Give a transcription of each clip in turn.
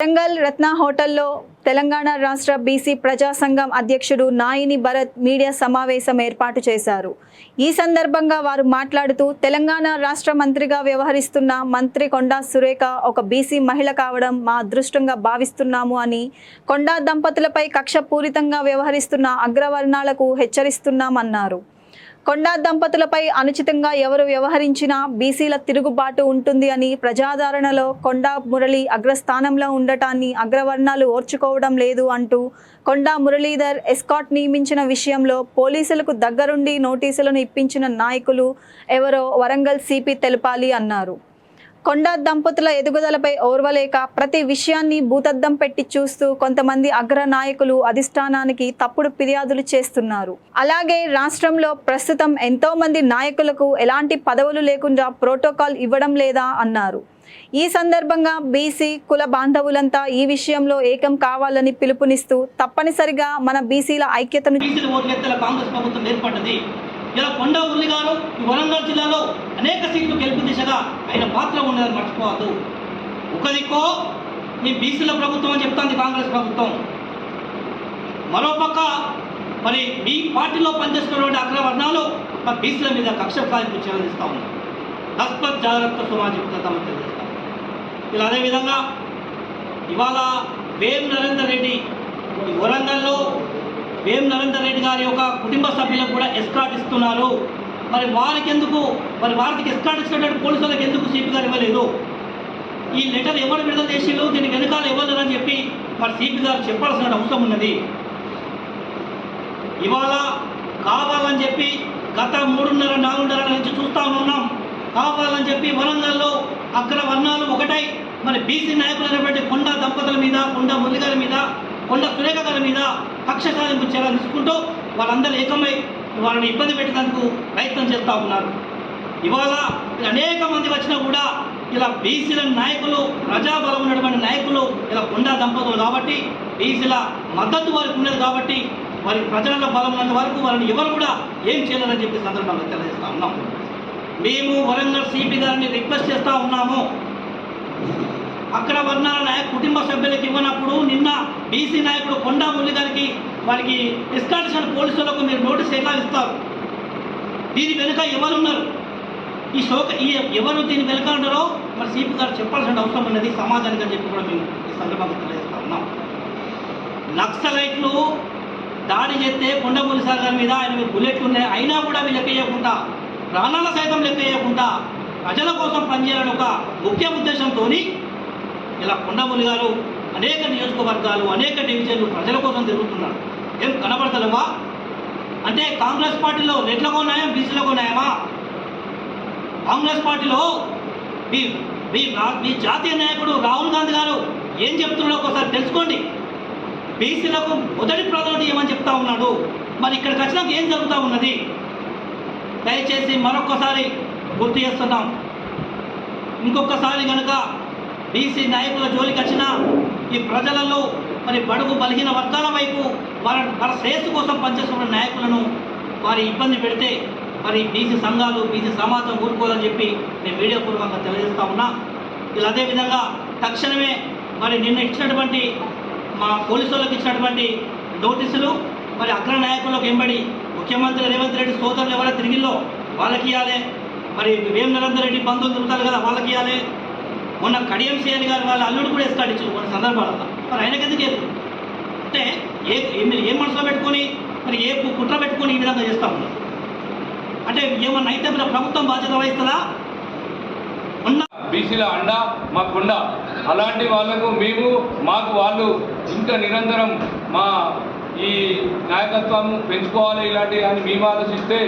వరంగల్ రత్న హోటల్లో తెలంగాణ రాష్ట్ర బీసీ ప్రజా సంఘం అధ్యక్షుడు నాయిని భరత్ మీడియా సమావేశం ఏర్పాటు చేశారు. ఈ సందర్భంగా వారు మాట్లాడుతూ తెలంగాణ రాష్ట్ర మంత్రిగా వ్యవహరిస్తున్న మంత్రి కొండా సురేఖ ఒక బీసీ మహిళ కావడం మా అదృష్టంగా భావిస్తున్నాము అని కొండా దంపతులపై కక్షపూరితంగా వ్యవహరిస్తున్న అగ్రవర్ణాలకు హెచ్చరిస్తున్నామన్నారు. కొండా దంపతులపై అనుచితంగా ఎవరు వ్యవహరించినా బీసీల తిరుగుబాటు ఉంటుంది అని ప్రజాదరణలో కొండా మురళి అగ్రస్థానంలో ఉండటాన్ని అగ్రవర్ణాలు ఓర్చుకోవడం లేదు అంటూ కొండా మురళీధర్ ఎస్కాట్ నియమించిన విషయంలో పోలీసులకు దగ్గరుండి నోటీసులను ఇప్పించిన నాయకులు ఎవరో వరంగల్ సిపి తెలపాలి అన్నారు. కొండా దంపతుల ఎదుగుదలపై ఓర్వలేక ప్రతి విషయాన్ని భూతద్దం పెట్టి చూస్తూ కొంతమంది అగ్ర నాయకులు అధిష్టానానికి తప్పుడు ఫిర్యాదులు చేస్తున్నారు. అలాగే రాష్ట్రంలో ప్రస్తుతం ఎంతో మంది నాయకులకు ఎలాంటి పదవులు లేకుండా ప్రోటోకాల్ ఇవ్వడం లేదా అన్నారు. ఈ సందర్భంగా బీసీ కుల బాంధవులంతా ఈ విషయంలో ఏకం కావాలని పిలుపునిస్తూ తప్పనిసరిగా మన బీసీల ఐక్యతను కాంగ్రెస్ ప్రభుత్వం ఏర్పడ్డది. ఇలా కొండ మురళి గారు వరంగల్ జిల్లాలో అనేక సీట్లు గెలుపు దిశగా ఆయన పాత్ర ఉన్నదని మర్చిపోవద్దు. ఒకదికో మీ బీసీల ప్రభుత్వం అని చెప్తాంది కాంగ్రెస్ ప్రభుత్వం. మరోపక్క మరి మీ పార్టీలో పనిచేస్తున్నటువంటి అగ్రవర్ణాలు మా బీసీల మీద కక్ష సాధింపు చెల్లిస్తూ ఉన్నారు. తస్పత్ జాగ్రత్త సమాజం తమకు తెలియజేస్తాం. ఇలా అదేవిధంగా ఇవాళ వేం నరేందర్ రెడ్డి వరంగల్లో వేం నరేందర్ రెడ్డి గారి యొక్క కుటుంబ సభ్యులకు కూడా ఎస్కాట్ ఇస్తున్నారు. మరి వారికి ఎందుకు మరి వారికి ఎస్కాట్ ఇచ్చినటువంటి పోలీసులకు ఎందుకు సిపి గారు ఇవ్వలేదు? ఈ లెటర్ ఎవరు విడుదల చేసిరు దీని వెనకాల ఇవ్వలేరు అని చెప్పి మరి సిపి గారు చెప్పాల్సిన అవసరం ఉన్నది. ఇవాళ కావాలని చెప్పి గత మూడున్నర నాలుగున్నర నుంచి చూస్తా ఉన్నాం. కావాలని చెప్పి వరంగల్లో అగ్ర వర్ణాలు ఒకటై మరి బీసీ నాయకులైనటువంటి కొండ దంపతుల మీద కొండ మురళి గారి మీద కొండ సురేఖ గారి మీద కక్ష సాధింపు చర్యలు తీసుకుంటూ వాళ్ళందరూ ఏకమై వాళ్ళని ఇబ్బంది పెట్టేందుకు ప్రయత్నం చేస్తూ ఉన్నారు. ఇవాళ అనేక మంది వచ్చినా కూడా ఇలా బీసీల నాయకులు ప్రజాబలం ఉన్నటువంటి నాయకులు ఇలా గుండా దంపతులు కాబట్టి బీసీల మద్దతు వారికి ఉండదు కాబట్టి వారి ప్రజల బలం ఉన్నంత వరకు వారిని ఎవరు కూడా ఏం చేయాలని చెప్పి సందర్భంగా తెలియజేస్తా ఉన్నాం. మేము వరంగల్ సిపి గారిని రిక్వెస్ట్ చేస్తూ ఉన్నాము. అక్కడ వర్ణాల నాయక కుటుంబ సభ్యులకు ఇవ్వనప్పుడు నిన్న బీసీ నాయకుడు కొండా మురళి గారికి వారికి ఎస్కాటిషన్ పోలీసులకు మీరు నోటీస్ ఎలా ఇస్తారు. దీని వెనుక ఎవరున్నారు? ఈ శోక ఈ ఎవరు దీని వెనుక ఉన్నారో మరి సిపి గారు చెప్పాల్సిన అవసరం ఉన్నది సమాజానికి అని చెప్పి కూడా మేము ఈ సందర్భంగా తెలియజేస్తా ఉన్నాం. నక్సలైట్లు దాడి చేస్తే కొండమూలి సార్ గారి మీద ఆయన మీద బుల్లెట్లు ఉన్నాయి. అయినా కూడా వీళ్ళు లెక్క చేయకుండా ప్రాణాల సైతం లెక్క చేయకుండా ప్రజల కోసం పనిచేయాలని ఒక ముఖ్య ఉద్దేశంతో ఇలా కొండమూలి గారు అనేక నియోజకవర్గాలు అనేక డివిజన్లు ప్రజల కోసం తిరుగుతున్నారు. ఏం కనబడతలేవా అంటే కాంగ్రెస్ పార్టీలో రెడ్లకు న్యాయం బీసీలకు న్యాయమా? కాంగ్రెస్ పార్టీలో మీ మీ మీ జాతీయ నాయకుడు రాహుల్ గాంధీ గారు ఏం చెప్తున్నాడో ఒకసారి తెలుసుకోండి. బీసీలకు మొదటి ప్రాధాన్యత ఏమని చెప్తా ఉన్నాడు? మరి ఇక్కడికి వచ్చినాక ఏం జరుగుతూ ఉన్నది? దయచేసి మరొక్కసారి గుర్తు చేస్తున్నాం. ఇంకొకసారి కనుక బీసీ నాయకుల జోలికి వచ్చిన ఈ ప్రజలలో మరి బడుగు బలహీన వర్గాల వైపు వారి వారి శ్రేయస్సు కోసం పనిచేస్తున్న నాయకులను వారి ఇబ్బంది పెడితే మరి బీసీ సంఘాలు బీసీ సమాజం ఊరుకోవాలని చెప్పి నేను మీడియా పూర్వకంగా తెలియజేస్తా ఉన్నా. ఇలా అదేవిధంగా తక్షణమే మరి నిన్న ఇచ్చినటువంటి మా పోలీసు వాళ్ళకి ఇచ్చినటువంటి నోటీసులు మరి అగ్ర నాయకులకు ఎంబడి ముఖ్యమంత్రి రేవంత్ రెడ్డి సోదరులు ఎవరైతే తిరిగిల్లో వాళ్ళకి ఇవ్వాలి మరి వేం నరేందర్ రెడ్డి బంధువులు తిరుగుతారు కదా వాళ్ళకి ఇవ్వాలి మొన్న కడియం సీఎన్ గారు వాళ్ళ అల్లుడు కూడా ఎస్కాట్ ఇచ్చారు కొన్ని సందర్భాలలో. మరి ఆయనకి ఎందుకు చెప్పు అంటే ఏ ఏ- మీరు ఏ మనసులో పెట్టుకొని మరి ఏ కుట్ర పెట్టుకొని ఈ విధంగా చేస్తా ఉన్నారు? అంటే ఏమన్నా అయితే మన ప్రభుత్వం బాధ్యత వహిస్తుందా? ఉన్న బీసీల అండ మాకుండ. అలాంటి వాళ్ళకు మేము మాకు వాళ్ళు ఇంకా నిరంతరం మా ఈ నాయకత్వం పెంచుకోవాలి ఇలాంటి అని మేము ఆలోచిస్తే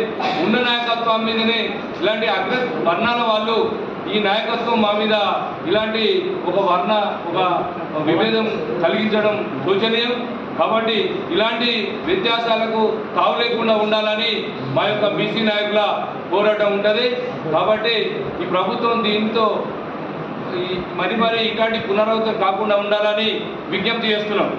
ఉన్న నాయకత్వం మీదనే ఇలాంటి అగ్ర వర్ణాల వాళ్ళు ఈ నాయకత్వం మా మీద ఇలాంటి ఒక వర్ణ ఒక విభేదం కలిగించడం శోచనీయం. కాబట్టి ఇలాంటి వ్యత్యాసాలకు తావు లేకుండా ఉండాలని మా యొక్క బీసీ నాయకుల పోరాటం ఉంటుంది. కాబట్టి ఈ ప్రభుత్వం దీంతో మరి మరి ఇలాంటి పునరావృతం కాకుండా ఉండాలని విజ్ఞప్తి చేస్తున్నాం.